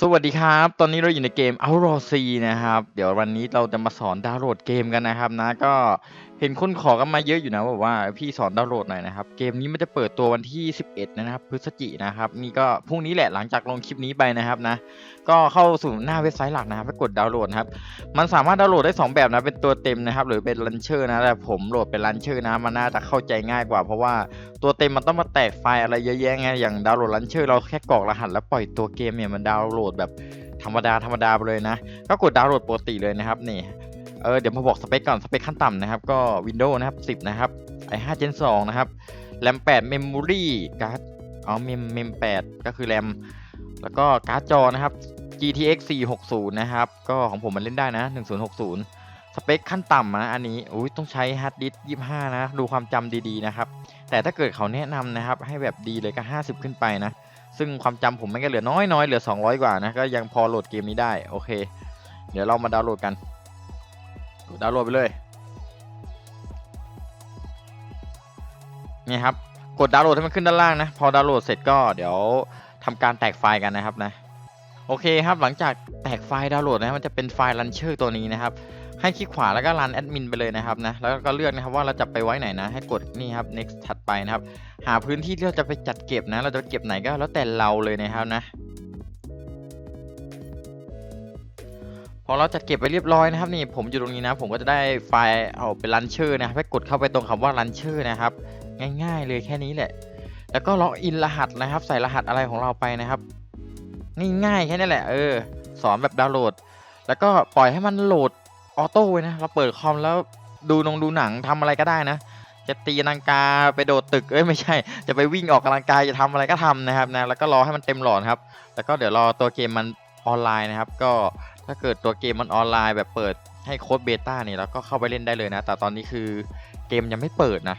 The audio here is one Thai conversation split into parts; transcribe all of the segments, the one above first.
สวัสดีครับ ตอนนี้เราอยู่ในเกม Outlaw C นะครับ เดี๋ยววันนี้เราจะมาสอนดาวน์โหลดเกมกันนะครับนะ ก็เห็นคนขอกันมาเยอะอยู่นะบอกว่าพี่สอนดาวน์โหลดหน่อยนะครับ เกมนี้มันจะเปิดตัววันที่ 11 นะครับ พฤศจิกนะครับ นี่ก็พรุ่งนี้แหละหลังจากลงคลิปนี้ไปนะครับนะ ก็เข้าสู่หน้าเว็บไซต์หลักนะครับไปกดดาวน์โหลดครับ มันสามารถดาวน์โหลดได้ 2 แบบนะ เป็นตัวเต็มนะครับ หรือเป็นลันเชอร์นะ แต่ผมโหลดเป็นลันเชอร์นะ มันน่าจะเข้าใจง่ายกว่า เพราะว่า ตัวเต็มมันต้องมาแตกไฟล์อะไรเยอะแยะไงอย่างดาวน์โหลดลันเชอร์เราแค่กรอกรหัสแล้วปล่อยตัวเกมเนี่ยมันดาวน์โหลดแบบธรรมดาธรรมดาไปเลยนะก็กดดาวน์โหลดปกติเลยนะครับนี่เออเดี๋ยวมาบอกสเปคก่อนสเปคขั้นต่ำนะครับ ก็ Windows นะครับ 10 นะครับ i5 Gen 2 นะครับ RAM 8 Memory การ์ดอ๋อ Mem Mem 8ก็คือ RAM แล้วก็การ์ดจอนะครับ GTX 460 นะครับ ก็ของผมมันเล่นได้นะ 1060 สเปคขั้นต่ำนะอันนี้อุ้ยต้องใช้ฮาร์ดดิสก์25 นะ ดูความจำดีๆนะครับ แต่ถ้าเกิดเขาแนะนำนะครับ ให้แบบดีเลยก็ 50 ขึ้นไปนะ ซึ่งความจำผมมันก็เหลือน้อยๆ เหลือ 200 กว่านะ ก็ยังพอโหลดเกมนี้ได้ โอเค เดี๋ยวเรามาดาวน์โหลดกันกดดาวน์โหลดไปเลย นี่ครับ กดดาวน์โหลดให้มันขึ้นด้านล่างนะ พอดาวน์โหลดเสร็จก็เดี๋ยวทำการแตกไฟล์กันนะครับนะ โอเคครับ หลังจากแตกไฟล์ดาวน์โหลดนะ มันจะเป็นไฟล์ลันเชอร์ตัวนี้นะครับ ให้คลิกขวาแล้วก็รันแอดมินไปเลยนะครับนะแล้วก็เลือกนะครับว่าเราจะไปไว้ไหนนะให้กดนี่ครับ next ถัดไปนะครับ หาพื้นที่ที่เราจะไปจัดเก็บนะ เราจะเก็บไหนก็แล้วแต่เราเลยนะครับนะพอเราจัดเก็บไปเรียบร้อยนะครับนี่ผมอยู่ตรงนี้นะผมก็จะได้ไฟล์เอาเป็นลันเชอร์นะครับให้กดเข้าไปตรงคำว่าลันเชอร์นะครับ ง่าย ๆ เลยแค่นี้แหละ แล้วก็ล็อกอินรหัสนะครับ ใส่รหัสอะไรของเราไปนะครับง่ายๆแค่นี้แหละเออสอนแบบดาวน์โหลด แล้วก็ปล่อยให้มันโหลด ออโต้ไว้นะเราเปิดคอมแล้วดูนงดูหนังทำอะไรก็ได้นะ จะตีลังกาไปโดดตึกเอ้ยไม่ใช่ จะไปวิ่งออกกำลังกายจะทำอะไรก็ทำนะครับนะแล้วก็รอให้มันเต็มหลอดครับ แล้วก็เดี๋ยวรอตัวเกมมันออนไลน์นะครับ ก็ถ้าเกิดตัวเกมมันออนไลน์แบบเปิดให้โค้ดเบต้าเนี่ยเราก็เข้าไปเล่นได้เลยนะ แต่ตอนนี้คือเกมยังไม่เปิดนะ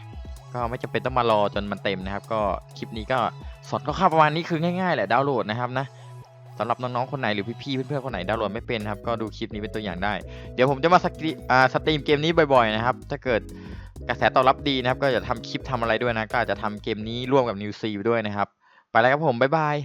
ก็ไม่จำเป็นต้องมารอจนมันเต็มนะครับ ก็คลิปนี้ก็สอนคร่าประมาณนี้คือง่ายๆแหละดาวน์โหลดนะครับนะ สำหรับน้องๆคนไหนหรือพี่ๆเพื่อนๆคนไหนดาวน์โหลดไม่เป็นครับก็ดูคลิปนี้เป็นตัวอย่างได้ เดี๋ยวผมจะมาสกรีสตรีมเกมนี้บ่อยๆนะครับถ้าเกิดกระแสตอบรับดีนะครับ ก็จะทำคลิปทำอะไรด้วยนะ ก็อาจจะทำเกมนี้ร่วมกับนิวซีด้วยนะครับ ไปแล้วครับผม บ๊ายบาย